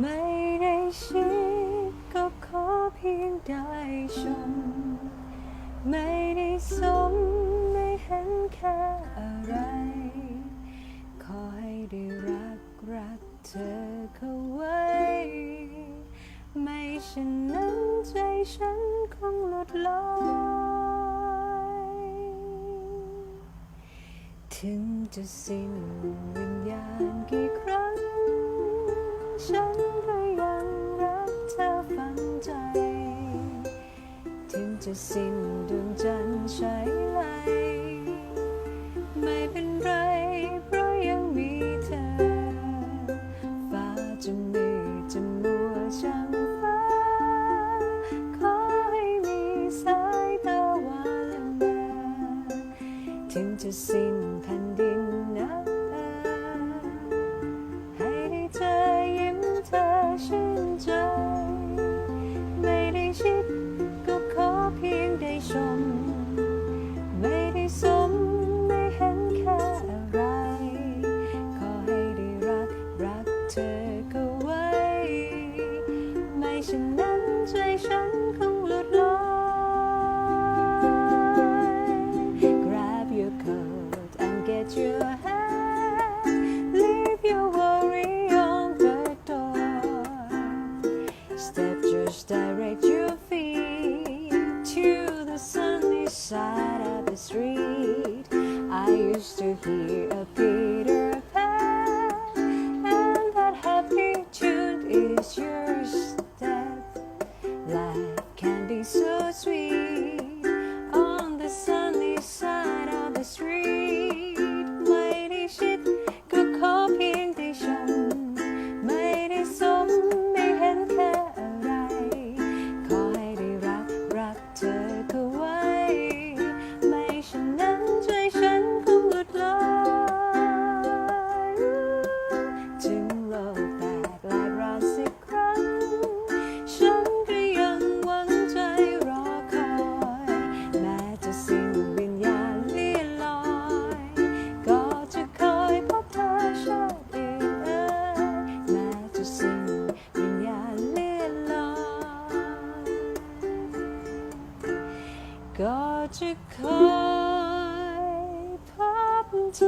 ไม่ได้ชิดก็ขอเพียงได้ชม ไม่ได้สมไม่เห็นแค่อะไร ขอให้ได้รักรักเธอเข้าไว้ ไม่เช่นนั้นใจฉันคงหลุดลอยถึงจะสิ้นวิญญาณกี่ครั้ง ฉันก็ยังรักเธอฝังใจ ถึงจะสิ้นดวงจันทร์ใช้ไหลไม่เป็นไร เพราะยังมีเธอ ฟ้าจะมืดจะมัวช่างฟ้า ขอให้มีสายตาหวานละเมอถึงจะสิ้นแผ่นดิน step, just direct your feet to the sunny side of the street. I used to hear a ก็จะคอยพับใจ